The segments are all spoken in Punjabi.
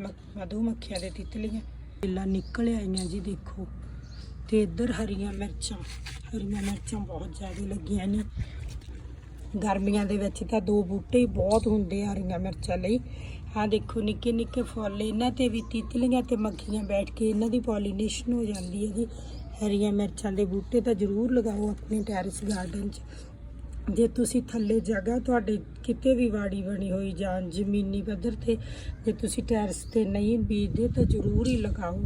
ਮ- ਮਧੂ ਮੱਖੀਆਂ ਦੇ ਤਿਤਲੀਆਂ। ਬਿੱਲਾ ਨਿਕਲ ਆਈਆਂ ਜੀ, ਦੇਖੋ। ਤੇ ਇੱਧਰ ਹਰੀਆਂ ਮਿਰਚਾਂ ਹਰੀਆਂ ਮਿਰਚਾਂ ਬਹੁਤ ਜ਼ਿਆਦਾ ਲੱਗੀਆਂ ਨੇ। ਗਰਮੀਆਂ ਦੇ ਵਿੱਚ ਤਾਂ ਦੋ ਬੂਟੇ ਹੀ ਬਹੁਤ ਹੁੰਦੇ ਆ ਹਰੀਆਂ ਮਿਰਚਾਂ ਲਈ। ਆਹ ਦੇਖੋ, ਨਿੱਕੇ ਨਿੱਕੇ ਫੁੱਲ, ਇਹਨਾਂ ਤੇ ਵੀ ਤਿਤਲੀਆਂ ਤੇ ਮੱਖੀਆਂ ਬੈਠ ਕੇ ਇਹਨਾਂ ਦੀ ਪੋਲੀਨੇਸ਼ਨ ਹੋ ਜਾਂਦੀ ਹੈ ਜੀ। ਹਰੀਆਂ ਮਿਰਚਾਂ ਦੇ ਬੂਟੇ ਤਾਂ ਜ਼ਰੂਰ ਲਗਾਓ ਆਪਣੇ ਟੈਰਿਸ ਗਾਰਡਨ 'ਚ। ਜੇ ਤੁਸੀਂ ਥੱਲੇ ਜਗ੍ਹਾ, ਤੁਹਾਡੇ ਕਿਤੇ ਵੀ ਵਾੜੀ ਬਣੀ ਹੋਈ ਜਾਂ ਜ਼ਮੀਨੀ ਪੱਧਰ ਤੇ, ਜੇ ਤੁਸੀਂ ਟੈਰਿਸ ਤੇ ਨਹੀਂ ਬੀਜਦੇ ਤਾਂ ਜ਼ਰੂਰ ਹੀ ਲਗਾਓ।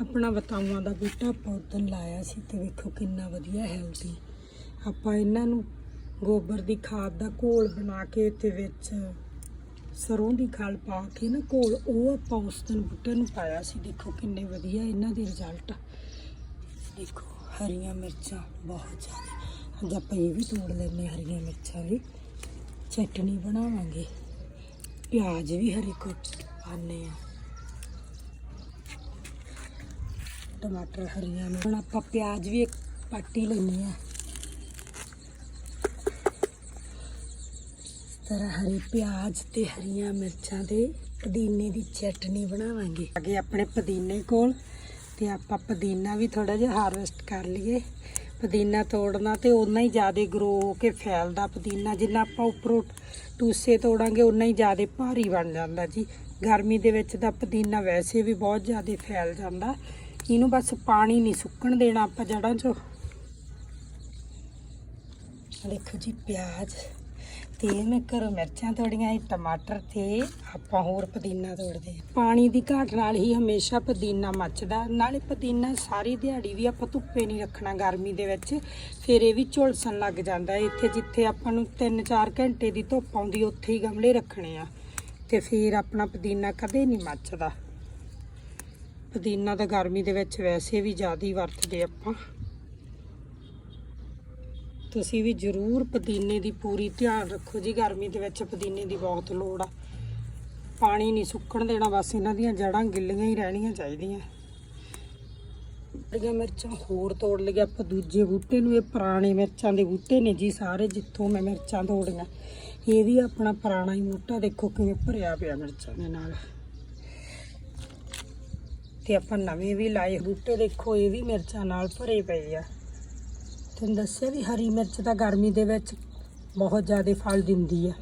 ਆਪਣਾ ਬਤਾਊਆਂ ਦਾ ਬੂਟਾ ਆਪਾਂ ਉਦੋਂ ਲਾਇਆ ਸੀ ਤੇ ਵੇਖੋ ਕਿੰਨਾ ਵਧੀਆ ਹੈਲਦੀ ਆਪਾਂ ਇਹਨਾਂ ਨੂੰ ਗੋਬਰ ਦੀ ਖਾਦ ਦਾ ਘੋਲ ਬਣਾ ਕੇ ਤੇ ਵਿੱਚ ਸਰੋਂ ਦੀ ਖਲ ਪਾ ਕੇ ਨਾ ਘੋਲ, ਉਹ ਆਪਾਂ ਉਸ ਦਿਨ ਬੂਟੇ ਨੂੰ ਪਾਇਆ ਸੀ। ਦੇਖੋ ਕਿੰਨੇ ਵਧੀਆ ਇਹਨਾਂ ਦੇ ਰਿਜ਼ਲਟ ਦੇਖੋ ਹਰੀਆਂ ਮਿਰਚਾਂ ਬਹੁਤ ਜ਼ਿਆਦਾ। ਅੱਜ ਆਪਾਂ ਇਹ ਵੀ ਤੋੜ ਲੈਨੇ ਹਰੀਆਂ ਮਿਰਚਾਂ ਵੀ। ਚਟਣੀ ਬਣਾਵਾਂਗੇ। ਪਿਆਜ਼ ਵੀ ਹਰੀ ਕੁੱਟ ਪਾਣੇ ਆ ਟਮਾਟਰ ਹਰੀਆਂ ਨੇ। ਹੁਣ ਆਪਾਂ ਪਿਆਜ਼ ਵੀ ਇੱਕ ਪਾਟੀ ਲੈਣੀ ਆ ਤਰ੍ਹਾਂ ਹਰੀ ਪਿਆਜ਼ ਤੇ ਹਰੀਆਂ ਮਿਰਚਾਂ ਦੇ ਪੁਦੀਨੇ ਦੀ ਚਟਨੀ ਬਣਾਵਾਂਗੇ। ਅੱਗੇ ਆਪਣੇ ਪੁਦੀਨੇ ਕੋਲ ਤੇ ਆਪਾਂ ਪੁਦੀਨਾ ਵੀ ਥੋੜਾ ਜਿਹਾ ਹਾਰਵੈਸਟ ਕਰ ਲਈਏ। ਪੁਦੀਨਾ ਤੋੜਨਾ ਤੇ ਉਨਾ ਹੀ ਜ਼ਿਆਦਾ ਗਰੋ ਹੋ ਕੇ ਫੈਲਦਾ ਪੁਦੀਨਾ, ਜਿੰਨਾ ਆਪਾਂ ਉੱਪਰੋਂ ਟੂਸੇ ਤੋੜਾਂਗੇ ਉਨਾ ਹੀ ਜ਼ਿਆਦਾ ਭਾਰੀ ਬਣ ਜਾਂਦਾ ਜੀ। ਗਰਮੀ ਦੇ ਵਿੱਚ ਤਾਂ ਪੁਦੀਨਾ ਵੈਸੇ ਵੀ ਬਹੁਤ ਜ਼ਿਆਦਾ ਫੈਲ ਜਾਂਦਾ। ਇਹਨੂੰ ਬਸ ਪਾਣੀ ਨਹੀਂ ਸੁੱਕਣ ਦੇਣਾ ਆਪਾਂ ਜੜਾਂ 'ਚੋਂ। ਦੇਖੋ ਜੀ ਪਿਆਜ਼। ਤੇ ਮੈਂ ਘਰੋਂ ਮਿਰਚਾਂ ਤੋੜੀਆਂ ਸੀ, ਟਮਾਟਰ ਤੇ, ਆਪਾਂ ਹੋਰ ਪੁਦੀਨਾ ਤੋੜਦੇ ਹਾਂ। ਪਾਣੀ ਦੀ ਘਾਟ ਨਾਲ ਹੀ ਹਮੇਸ਼ਾ ਪੁਦੀਨਾ ਮੱਚਦਾ, ਨਾਲੇ ਪੁਦੀਨਾ ਸਾਰੀ ਦਿਹਾੜੀ ਵੀ ਆਪਾਂ ਧੁੱਪੇ ਨਹੀਂ ਰੱਖਣਾ ਗਰਮੀ ਦੇ ਵਿੱਚ, ਫਿਰ ਇਹ ਵੀ ਝੁਲਸਣ ਲੱਗ ਜਾਂਦਾ ਹੈ। ਇੱਥੇ ਜਿੱਥੇ ਆਪਾਂ ਨੂੰ 3-4 ਘੰਟੇ ਦੀ ਧੁੱਪ ਆਉਂਦੀ, ਉੱਥੇ ਹੀ ਗਮਲੇ ਰੱਖਣੇ ਆ ਤੇ ਫਿਰ ਆਪਣਾ ਪੁਦੀਨਾ ਕਦੇ ਨਹੀਂ ਮੱਚਦਾ ਪੁਦੀਨਾ ਤਾਂ ਗਰਮੀ ਦੇ ਵਿੱਚ ਵੈਸੇ ਵੀ ਜ਼ਿਆਦਾ ਹੀ ਵਰਤਦੇ ਆਪਾਂ ਤੁਸੀਂ ਵੀ ਜ਼ਰੂਰ ਪੁਦੀਨੇ ਦੀ ਪੂਰੀ ਧਿਆਨ ਰੱਖੋ ਜੀ, ਗਰਮੀ ਦੇ ਵਿੱਚ ਪੁਦੀਨੇ ਦੀ ਬਹੁਤ ਲੋੜ ਆ। ਪਾਣੀ ਨਹੀਂ ਸੁੱਕਣ ਦੇਣਾ, ਬਸ ਇਹਨਾਂ ਦੀਆਂ ਜੜਾਂ ਗਿੱਲੀਆਂ ਹੀ ਰਹਿਣੀਆਂ ਚਾਹੀਦੀਆਂ। ਬੜੀਆਂ ਮਿਰਚਾਂ ਹੋਰ ਤੋੜ ਲਈਆਂ ਆਪਾਂ, ਦੂਜੇ ਬੂਟੇ ਨੂੰ, ਇਹ ਪੁਰਾਣੇ ਮਿਰਚਾਂ ਦੇ ਬੂਟੇ ਨੇ ਜੀ ਸਾਰੇ, ਜਿੱਥੋਂ ਮੈਂ ਮਿਰਚਾਂ ਤੋੜੀਆਂ। ਇਹ ਵੀ ਆਪਣਾ ਪੁਰਾਣਾ ਹੀ ਬੂਟਾ, ਦੇਖੋ ਕਿਵੇਂ ਭਰਿਆ ਪਿਆ ਮਿਰਚਾਂ ਦੇ ਨਾਲ। ਤੇ ਆਪਾਂ ਨਵੇਂ ਵੀ ਲਾਏ ਬੂਟੇ, ਦੇਖੋ ਇਹ ਵੀ ਮਿਰਚਾਂ ਨਾਲ ਭਰੇ ਪਏ ਆ। ਤੁਹਾਨੂੰ ਦੱਸਿਆ ਵੀ ਹਰੀ ਮਿਰਚ ਤਾਂ ਗਰਮੀ ਦੇ ਵਿੱਚ ਬਹੁਤ ਜ਼ਿਆਦਾ ਫਲ ਦਿੰਦੀ ਆ।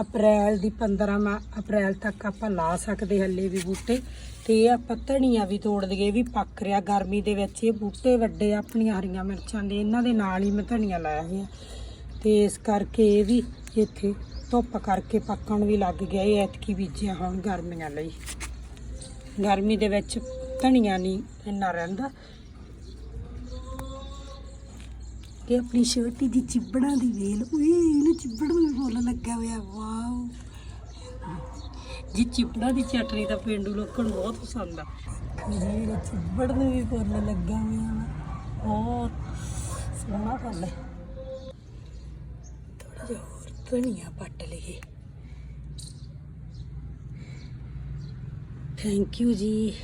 ਅਪ੍ਰੈਲ ਦੀ 15 ਮਾ, ਅਪ੍ਰੈਲ ਤੱਕ ਆਪਾਂ ਲਾ ਸਕਦੇ ਹੱਲੇ ਵੀ ਬੂਟੇ ਤੇ ਇਹ ਆਪਾਂ ਧਨੀਆ ਵੀ ਤੋੜ ਦਈਏ, ਇਹ ਵੀ ਪੱਕ ਰਿਹਾ ਗਰਮੀ ਦੇ ਵਿੱਚ। ਇਹ ਬੂਟੇ ਵੱਡੇ ਆਪਣੀਆਂ ਹਰੀਆਂ ਮਿਰਚਾਂ ਦੇ, ਇਹਨਾਂ ਦੇ ਨਾਲ ਹੀ ਮੈਂ ਧਨੀਆ ਲਾਇਆ ਹੋਇਆ। ਤੇ ਇਸ ਕਰਕੇ ਇਹ ਵੀ ਇੱਥੇ ਧੁੱਪ ਕਰਕੇ ਪੱਕਣ ਵੀ ਲੱਗ ਗਿਆ, ਇਹ ਐਤਕੀ ਬੀਜਿਆ ਹੁਣ ਗਰਮੀਆਂ ਲਈ। ਗਰਮੀ ਦੇ ਵਿੱਚ ਧਨੀਆ ਨਹੀਂ ਇੰਨਾ ਰਹਿੰਦਾ। ਕਿ ਆਪਣੀ ਛੋਟੀ ਦੀ ਚਿੱਬੜਾਂ ਦੀ ਵੇਲ। ਉਏ ਇਹਨੂੰ ਚਿੱਬੜ ਨੂੰ ਵੀ ਫੁੱਲ ਲੱਗਾ ਹੋਇਆ। ਵਾਓ। ਜੀ ਚਿੱਬੜਾਂ ਦੀ ਚਟਨੀ ਤਾਂ ਪਿੰਡੂ ਲੋਕਾਂ ਨੂੰ ਬਹੁਤ ਪਸੰਦ ਆ। ਜਿਹੜੇ ਚਿੱਬੜ ਨੂੰ ਵੀ ਫੁੱਲ ਲੱਗਾ ਹੋਇਆ ਵਾ। ਬਹੁਤ ਸੋਹਣਾ ਫੁੱਲ ਹੈ। ਥੋੜਾ ਜਿਹਾ ਹੋਰ ਧਨੀਆ ਪੱਟ ਲਈਏ। ਥੈਂਕ ਯੂ ਜੀ।